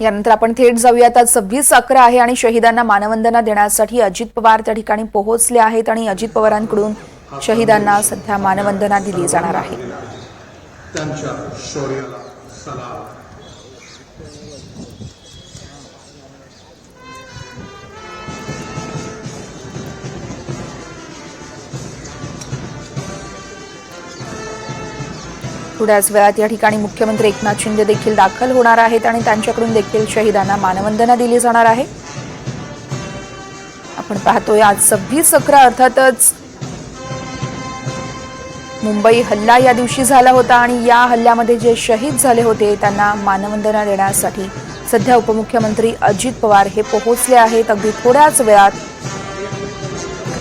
यानंतर आपण थेट जाऊयात. आज सव्वीस अकरा आहे आणि शहीदांना मानवंदना देण्यासाठी अजित पवार त्या ठिकाणी पोहोचले आहेत आणि अजित पवारांकडून शहीदांना सध्या मानवंदना दिली जाणार आहे. थोड्याच वेळात या ठिकाणी मुख्यमंत्री एकनाथ शिंदे देखील दाखल होणार आहेत आणि त्यांच्याकडून देखील शहीदांना मानवंदना दिली जाणार आहे. आपण पाहतोय आज सव्वीस अकरा अर्थातच मुंबई हल्ला या दिवशी झाला होता आणि या हल्ल्यामध्ये जे शहीद झाले होते त्यांना मानवंदना देण्यासाठी सध्या उपमुख्यमंत्री अजित पवार हे पोहोचले आहेत. अगदी थोड्याच वेळात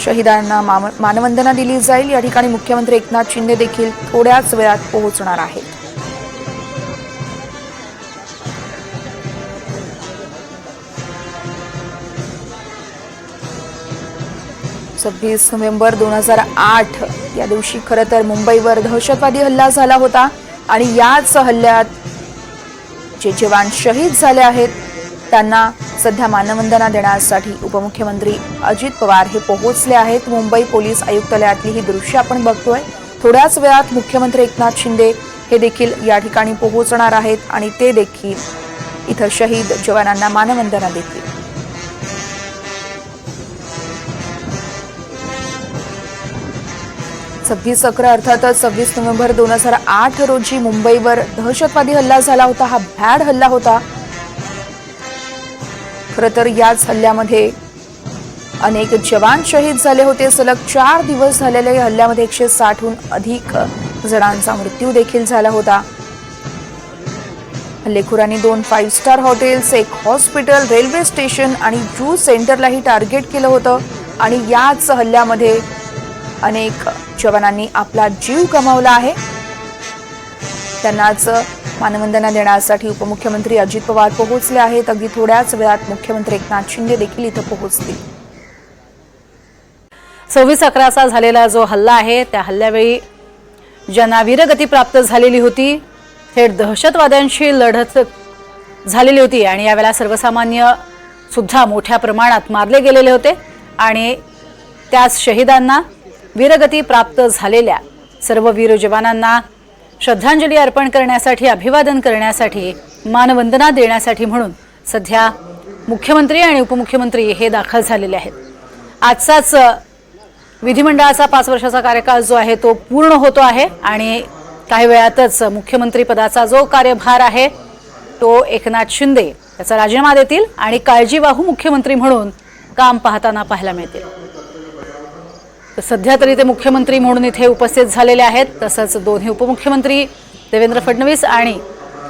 शहीदांना मानवंदना दिली जाईल. या ठिकाणी मुख्यमंत्री एकनाथ शिंदे देखील थोड्याच वेळात पोहोचणार आहेत. सव्वीस नोव्हेंबर दोन हजार आठ या दिवशी खरं तर मुंबईवर दहशतवादी हल्ला झाला होता आणि याच हल्ल्यात जे जवान शहीद झाले आहेत त्यांना सध्या मानवंदना देण्यासाठी उपमुख्यमंत्री अजित पवार हे पोहोचले आहेत. मुंबई पोलीस आयुक्तालयातली ही दृश्य आपण बघतोय. थोड्याच वेळात मुख्यमंत्री एकनाथ शिंदे हे देखील या ठिकाणी पोहोचणार आहेत आणि ते देखील इथं शहीद जवानांना मानवंदना देतील. सव्वीस अकरा अर्थातच सव्वीस नोव्हेंबर दोन हजार आठ रोजी मुंबईवर दहशतवादी हल्ला झाला होता. हा भॅड हल्ला होता. खरं तर याच हल्ल्यामध्ये अनेक जवान शहीद झाले होते. सलग चार दिवस झालेल्या या हल्ल्यामध्ये एकशे साठहून अधिक जणांचा मृत्यू देखील झाला होता. हल्लेखोरांनी दोन फाईव्ह स्टार हॉटेल्स एक हॉस्पिटल रेल्वे स्टेशन आणि जू सेंटरलाही टार्गेट केलं होतं. आणि याच हल्ल्यामध्ये अनेक जवानांनी आपला जीव गमावला आहे. त्यांनाच मानवंदना देण्यासाठी उपमुख्यमंत्री अजित पवार पोहोचले आहेत. अगदी थोड्याच वेळात मुख्यमंत्री एकनाथ शिंदे देखील इथं पोहोचतील. सव्वीस अकराचा झालेला जो हल्ला आहे त्या हल्ल्यावेळी ज्यांना वीरगती प्राप्त झालेली होती थेट दहशतवाद्यांशी लढत झालेली होती आणि यावेळेला सर्वसामान्य सुद्धा मोठ्या प्रमाणात मारले गेलेले होते आणि त्याच शहीदांना वीरगती प्राप्त झालेल्या सर्व वीर जवानांना श्रद्धांजली अर्पण करण्यासाठी अभिवादन करण्यासाठी मानवंदना देण्यासाठी म्हणून सध्या मुख्यमंत्री आणि उपमुख्यमंत्री हे दाखल झालेले आहेत. आजचाच विधिमंडळाचा पाच वर्षाचा कार्यकाळ जो आहे तो पूर्ण होतो आहे आणि काही वेळातच मुख्यमंत्री पदाचा जो कार्यभार आहे तो एकनाथ शिंदे याचा राजीनामा देतील आणि काळजीवाहू मुख्यमंत्री म्हणून काम पाहताना पाहायला मिळतील. तर सध्या तरी ते मुख्यमंत्री म्हणून इथे उपस्थित झालेले आहेत. तसंच दोन्ही उपमुख्यमंत्री देवेंद्र फडणवीस आणि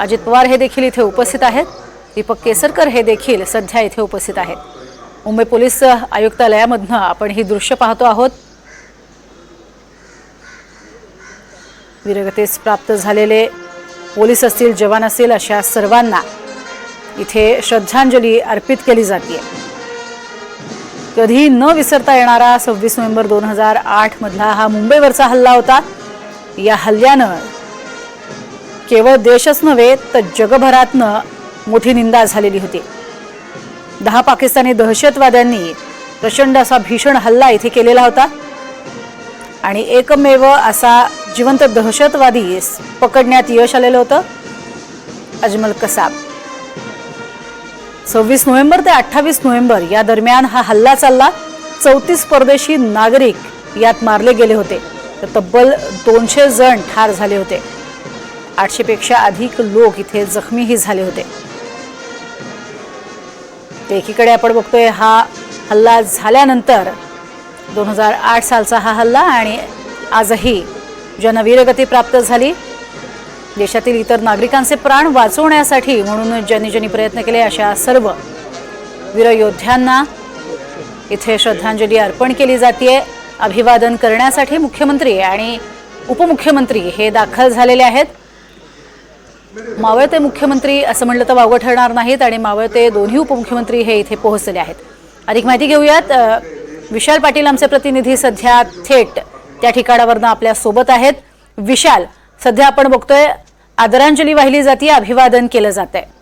अजित पवार हे देखील इथे उपस्थित आहेत. दीपक केसरकर हे देखील सध्या इथे उपस्थित आहेत. मुंबई पोलीस आयुक्तालयामधनं आपण ही दृश्य पाहतो आहोत. वीरगतीस प्राप्त झालेले पोलीस असतील जवान असतील अशा सर्वांना इथे श्रद्धांजली अर्पित केली जाते कधी न विसरता येणारा सव्वीस नोव्हेंबर दोन हजार आठ मधला हा मुंबईवरचा हल्ला होता. या हल्ल्यानं केवळ देशच नव्हे तर जगभरातनं मोठी निंदा झालेली होती. दहा पाकिस्तानी दहशतवाद्यांनी प्रचंड असा भीषण हल्ला इथे केलेला होता. आणि एकमेव असा जिवंत दहशतवादी पकडण्यात यश आलेलं होतं अजमल कसाब. सव्वीस नोव्हेंबर ते अठ्ठावीस नोव्हेंबर या दरम्यान हा हल्ला चालला. चौतीस परदेशी नागरिक यात मारले गेले होते. तर तब्बल दोनशे जण ठार झाले होते. आठशेपेक्षा अधिक लोक इथे जखमीही झाले होते. एकीकडे आपण बघतोय हा हल्ला झाल्यानंतर दोन हजार आठ सालचा हा हल्ला आणि आजही ज्यांना वीरगती प्राप्त झाली. देशातील इतर नागरिकांचे प्राण वाचवण्यासाठी म्हणून ज्यांनी ज्यांनी प्रयत्न केले अशा सर्व वीरयोद्ध्यांना इथे श्रद्धांजली अर्पण केली जाते अभिवादन करण्यासाठी मुख्यमंत्री आणि उपमुख्यमंत्री हे दाखल झालेले आहेत. मावळते मुख्यमंत्री असं म्हणलं तर वावगं ठरणार नाहीत आणि मावळते दोन्ही उपमुख्यमंत्री हे इथे पोहोचलेले आहेत. अधिक माहिती घेऊयात. विशाल पाटील आमचे प्रतिनिधी सध्या थेट त्या ठिकाणावरनं आपल्यासोबत आहेत. विशाल सध्या आपण बघतोय आदरांजली वाहिली जाते अभिवादन केलं जात आहे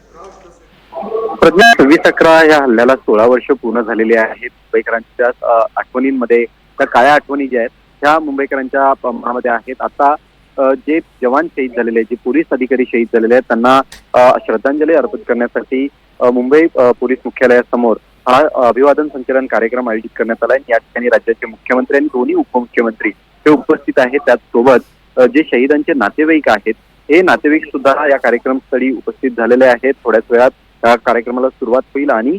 प्रज्ञा सव्वीस अकरा या हल्ल्याला सोळा वर्ष पूर्ण झालेली आहेत मुंबईकरांच्या आठवणींमध्ये त्या काळ्या आठवणी ज्या आहेत त्या मुंबईकरांच्या मनामध्ये आहेत. आता जे जवान शहीद झालेले आहेत जे पोलीस अधिकारी शहीद झालेले आहेत त्यांना श्रद्धांजली अर्पित करण्यासाठी मुंबई पोलीस मुख्यालयासमोर हा अभिवादन संचलन कार्यक्रम आयोजित करण्यात आला आहे. या ठिकाणी राज्याचे मुख्यमंत्री आणि दोन्ही उपमुख्यमंत्री हे उपस्थित आहेत. त्याचसोबत जे शहीदांचे नातेवाईक आहेत हे नातेवाईक सुद्धा या कार्यक्रमस्थळी उपस्थित झालेले आहेत. थोड्याच वेळात या कार्यक्रमाला सुरुवात होईल आणि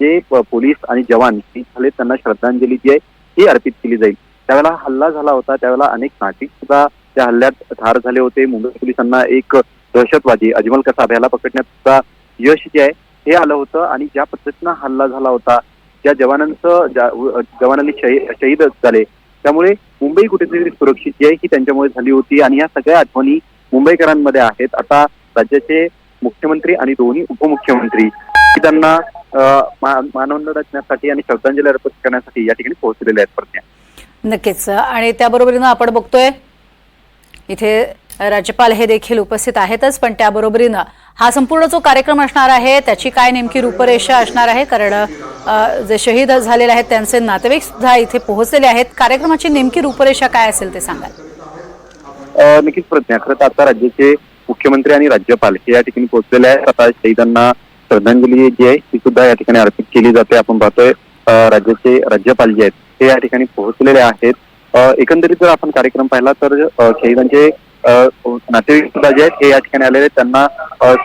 जे पोलीस आणि जवान शहीद झाले त्यांना श्रद्धांजली जी आहे ती अर्पित केली जाईल. त्यावेळेला हल्ला झाला होता. त्यावेळेला अनेक नागरिक सुद्धा त्या हल्ल्यात ठार झाले होते. मुंबई पोलिसांना एक दहशतवादी अजमल कसाब याला पकडण्यात सुद्धा यश जे आहे हे आलं होतं आणि ज्या पद्धतीनं हल्ला झाला होता ज्या जवानांचं ज्या- जवानांनी शही- शहीद झाले त्यामुळे मुंबई कुठेतरी सुरक्षित जी आहे ही त्यांच्यामुळे झाली होती आणि या सगळ्या आठवणी मुंबईकरांमध्ये आहेत. आता राज्याचे मुख्यमंत्री आणि दोन्ही उपमुख्यमंत्री त्यांना अ, रचण्यासाठी मानवंदनासाठी आणि श्रद्धांजली अर्पित करण्यासाठी या ठिकाणी पोहोचलेल्या आहेत प्रज्ञा नक्कीच. आणि त्याबरोबरीनं आपण बघतोय इथे राज्यपाल हे देखील उपस्थित आहेतच पण त्याबरोबरीनं हा संपूर्ण जो कार्यक्रम असणार आहे त्याची काय नेमकी रूपरेषा असणार आहे? कारण जे शहीद झालेले आहेत त्यांचे नातेवाईक सुद्धा इथे पोहोचलेले आहेत. कार्यक्रमाची नेमकी रूपरेषा काय असेल ते सांगाल? नक्कीच प्रज्ञा. खरं आता राज्याचे मुख्यमंत्री आणि राज्यपाल हे या ठिकाणी पोहोचलेले आहेत. आता शहीदांना श्रद्धांजली जी आहे ती सुद्धा या ठिकाणी अर्पित केली जाते. आपण पाहतोय राज्याचे राज्यपाल जे आहेत ते या ठिकाणी पोहोचलेले आहेत. एकंदरीत जर आपण कार्यक्रम पाहिला तर शहीदांचे नातेवाईक सुद्धा जे आहेत हे या ठिकाणी आलेले आहेत. त्यांना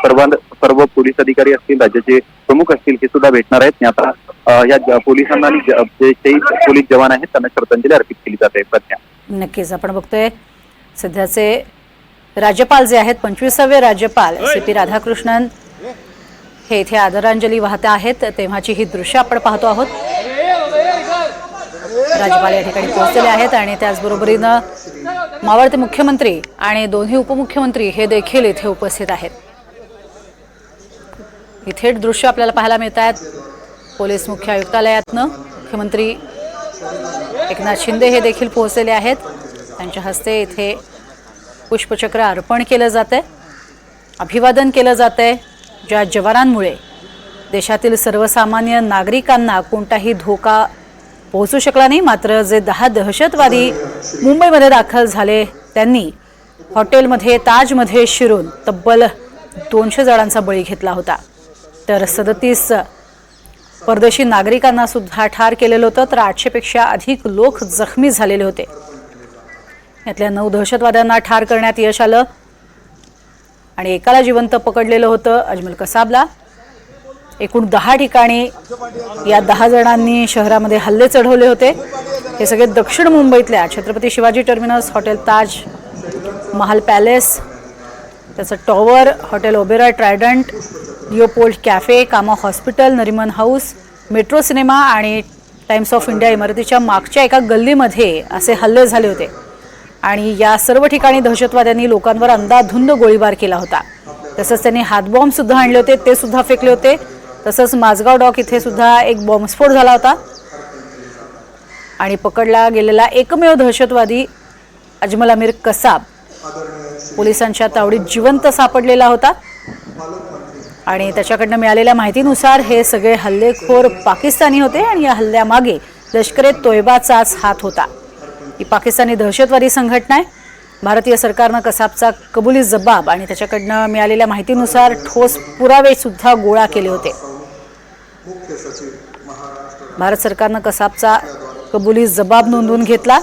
सर्व सर्व पोलीस अधिकारी असतील राज्याचे प्रमुख असतील हे सुद्धा भेटणार आहेत. आणि आता या पोलिसांना आणि जे शहीद पोलीस जवान आहेत त्यांना श्रद्धांजली अर्पित केली जाते. प्रज्ञा. नक्कीच आपण बघतोय सध्याचे राज्यपाल जे आहेत पंचवीसावे राज्यपाल सी पी राधाकृष्णन हे इथे आदरांजली वाहत आहेत. तेव्हाची ही दृश्य आपण पाहतो आहोत. राज्यपाल या ठिकाणी पोहोचलेले आहेत आणि त्याचबरोबरीनं मावळते मुख्यमंत्री आणि दोन्ही उपमुख्यमंत्री हे देखील इथे उपस्थित आहेत. ही थेट दृश्य आपल्याला पाहायला मिळत आहेत. पोलीस मुख्य आयुक्तालयातनं मुख्यमंत्री एकनाथ शिंदे हे देखील पोहोचलेले आहेत. त्यांच्या हस्ते इथे पुष्पचक्र अर्पण केलं जात आहे अभिवादन केलं जात आहे ज्या जवानांमुळे देशातील सर्वसामान्य नागरिकांना कोणताही धोका पोहोचू शकला नाही मात्र जे दहा दहशतवादी मुंबईमध्ये दाखल झाले त्यांनी हॉटेलमध्ये ताजमध्ये शिरून तब्बल दोनशे जणांचा बळी घेतला होता. तर सदतीस परदेशी नागरिकांना सुद्धा ठार केलेलं होतं तर आठशेपेक्षा अधिक लोक जखमी झालेले होते. यातल्या नऊ दहशतवाद्यांना ठार करण्यात यश आलं आणि एकाला जिवंत पकडलेलं होतं अजमल कसाबला. एकूण दहा ठिकाणी या दहा जणांनी शहरामध्ये हल्ले चढवले होते. हे सगळे दक्षिण मुंबईतल्या Chhatrapati Shivaji terminus hotel Taj Mahal palace त्याचं tower hotel Oberoi Trident Leopold cafe Cama hospital Nariman house metro cinema आणि टाइम्स ऑफ इंडिया इमारतीच्या मागच्या एका गल्लीमध्ये असे हल्ले झाले होते. आणि या सर्व ठिकाणी दहशतवाद्यांनी लोकांवर अंदाधुंद गोळीबार केला होता. तसंच त्यांनी हातबॉम्बसुद्धा आणले होते ते सुद्धा फेकले होते. तसंच माझगाव डॉक इथे सुद्धा एक बॉम्बस्फोट झाला होता. आणि पकडला गेलेला एकमेव दहशतवादी अजमल अमीर कसाब पोलिसांच्या तावडीत जिवंत सापडलेला होता. आणि त्याच्याकडनं मिळालेल्या माहितीनुसार हे सगळे हल्लेखोर पाकिस्तानी होते आणि या हल्ल्यामागे लष्कर ए तोयबाचाच हात होता. ही पाकिस्तानी दहशतवादी संघटना आहे. भारतीय सरकारनं कसाबचा कबुली जबाब आणि त्याच्याकडनं मिळालेल्या माहितीनुसार ठोस पुरावेसुद्धा गोळा केले होते. भारत सरकारनं कसाबचा कबुली जबाब नोंदवून घेतला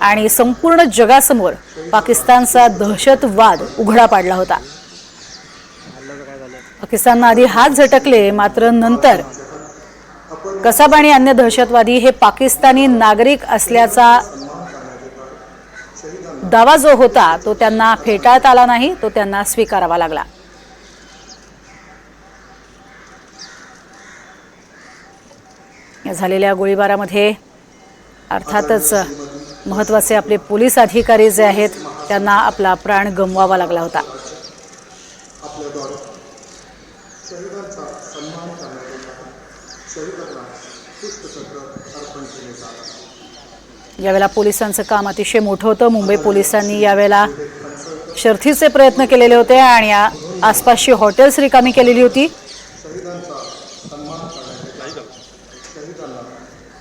आणि संपूर्ण जगासमोर पाकिस्तानचा दहशतवाद उघडा पाडला होता. पाकिस्ताननं आधी हात झटकले मात्र नंतर कसाब आणि अन्य दहशतवादी हे पाकिस्तानी नागरिक असल्याचा दावा जो होता तो त्यांना फेटाळता आला नाही तो त्यांना स्वीकारावा लागला. झालेल्या गोळीबारामध्ये अर्थातच महत्त्वाचे आपले पोलीस अधिकारी जे आहेत त्यांना आपला प्राण गमवावा लागला होता. यावेळेला पोलिसांचं काम अतिशय मोठं होतं. मुंबई पोलिसांनी यावेळेला शर्थीचे प्रयत्न केलेले होते आणि आसपासची हॉटेल्स रिकामी केलेली होती शहीदांचा सन्मान करण्यात येतो शहीदांना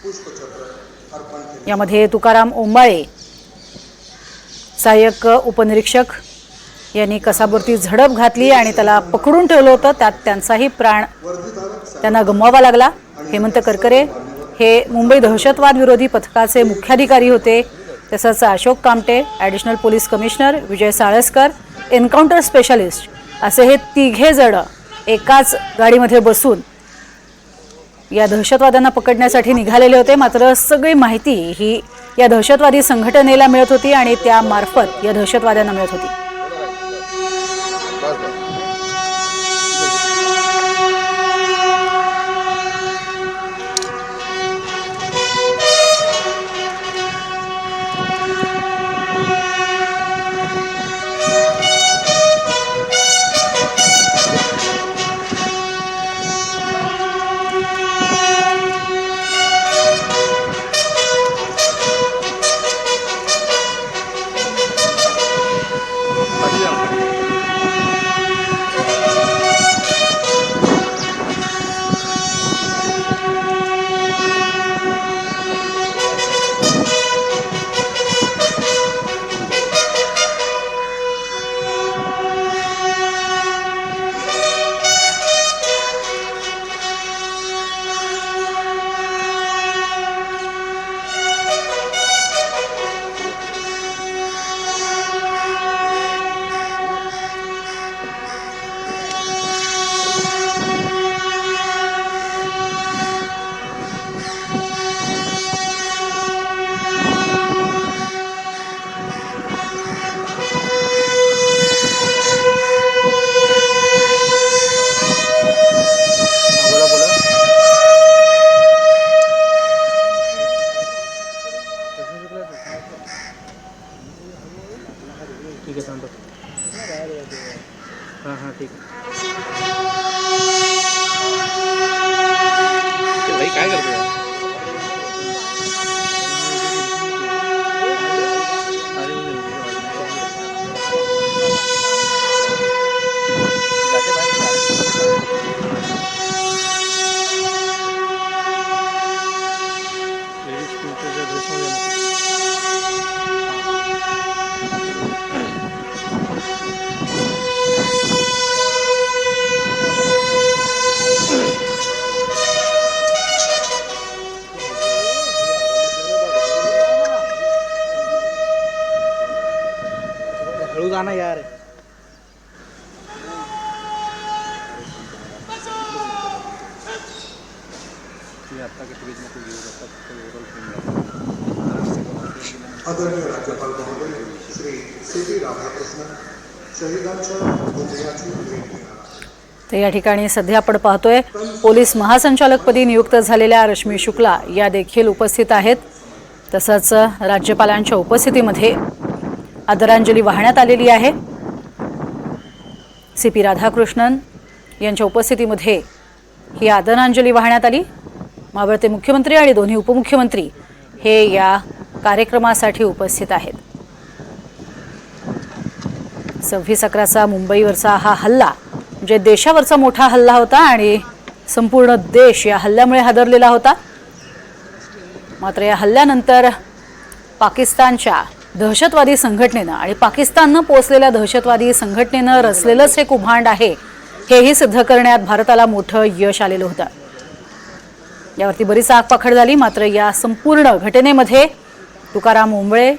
पुष्पचक्र अर्पण केले यामध्ये तुकाराम ओंबाळे सहाय्यक उपनिरीक्षक यांनी कसाबुरती झडप घातली आणि त्याला पकडून ठेवलं होतं. त्यात त्यांचाही प्राण त्यांना गमवावा लागला. हेमंत करकरे हे मुंबई दहशतवाद विरोधी पथकाचे मुख्याधिकारी होते. तसंच Ashok Kamte additional police commissioner Vijay Salaskar encounter specialist असे हे तिघे जण एकाच गाडीमध्ये बसून या दहशतवाद्यांना पकडण्यासाठी निघालेले होते. मात्र सगळी माहिती ही या दहशतवादी संघटनेला मिळत होती आणि त्यामार्फत या दहशतवाद्यांना मिळत होती. तर या ठिकाणी सध्या आपण पाहतोय पोलीस महासंचालकपदी नियुक्त झालेल्या रश्मी शुक्ला या देखील उपस्थित आहेत. तसंच राज्यपालांच्या उपस्थितीमध्ये आदरांजली वाहण्यात आलेली आहे. सी पी राधाकृष्णन यांच्या उपस्थितीमध्ये ही आदरांजली वाहण्यात आली. मावळते मुख्यमंत्री आणि दोन्ही उपमुख्यमंत्री हे या कार्यक्रमासाठी उपस्थित आहेत. सव्वीस अकराचा मुंबईवरचा हा हल्ला म्हणजे देशावरचा मोठा हल्ला होता आणि संपूर्ण देश या हल्ल्यामुळे हादरलेला होता. मात्र या हल्ल्यानंतर पाकिस्तानच्या दहशतवादी संघटनेनं आणि पाकिस्ताननं पोचलेल्या दहशतवादी संघटनेनं रचलेलंच हे कुभांड आहे हेही सिद्ध करण्यात भारताला मोठं यश आलेलं होतं. यावरती बरीच आगपाखड झाली मात्र या संपूर्ण घटनेमध्ये तुकाराम ओंबळे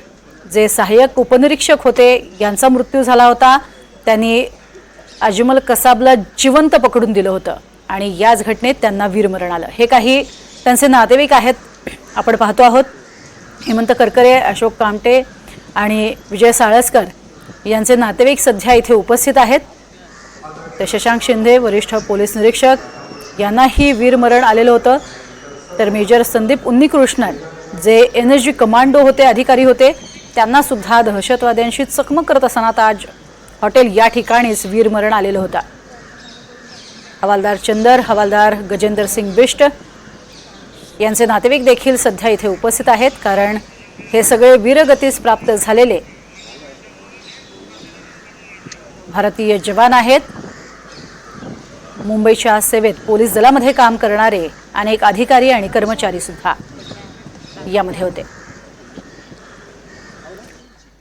जे सहाय्यक उपनिरीक्षक होते यांचा मृत्यू झाला होता. त्यांनी अजमल कसाबला जिवंत पकडून दिलं होतं. आणि याच घटनेत त्यांना वीरमरण आलं. हे काही त्यांचे नातेवाईक आहेत. आपण पाहतो आहोत. हेमंत करकरे अशोक कामटे आणि विजय साळसकर यांचे नातेवाईक सध्या इथे उपस्थित आहेत. तर शशांक शिंदे वरिष्ठ पोलीस निरीक्षक यांनाही वीरमरण आलेलं होतं. तर मेजर संदीप उन्नीकृष्णन जे एन एस जी कमांडो होते अधिकारी होते त्यांनासुद्धा दहशतवाद्यांशी चकमक करत असताना आज हॉटेल या ठिकाणीच वीरमरण आलेलं होतं. हवालदार चंदर हवालदार गजेंदर सिंग बिष्ट यांचे नातेवाईक देखील सध्या इथे उपस्थित आहेत कारण हे सगळे वीरगतीस प्राप्त झालेले भारतीय जवान आहेत. मुंबईच्या सेवेत पोलीस दलामध्ये काम करणारे अनेक अधिकारी आणि कर्मचारी सुद्धा यामध्ये होते.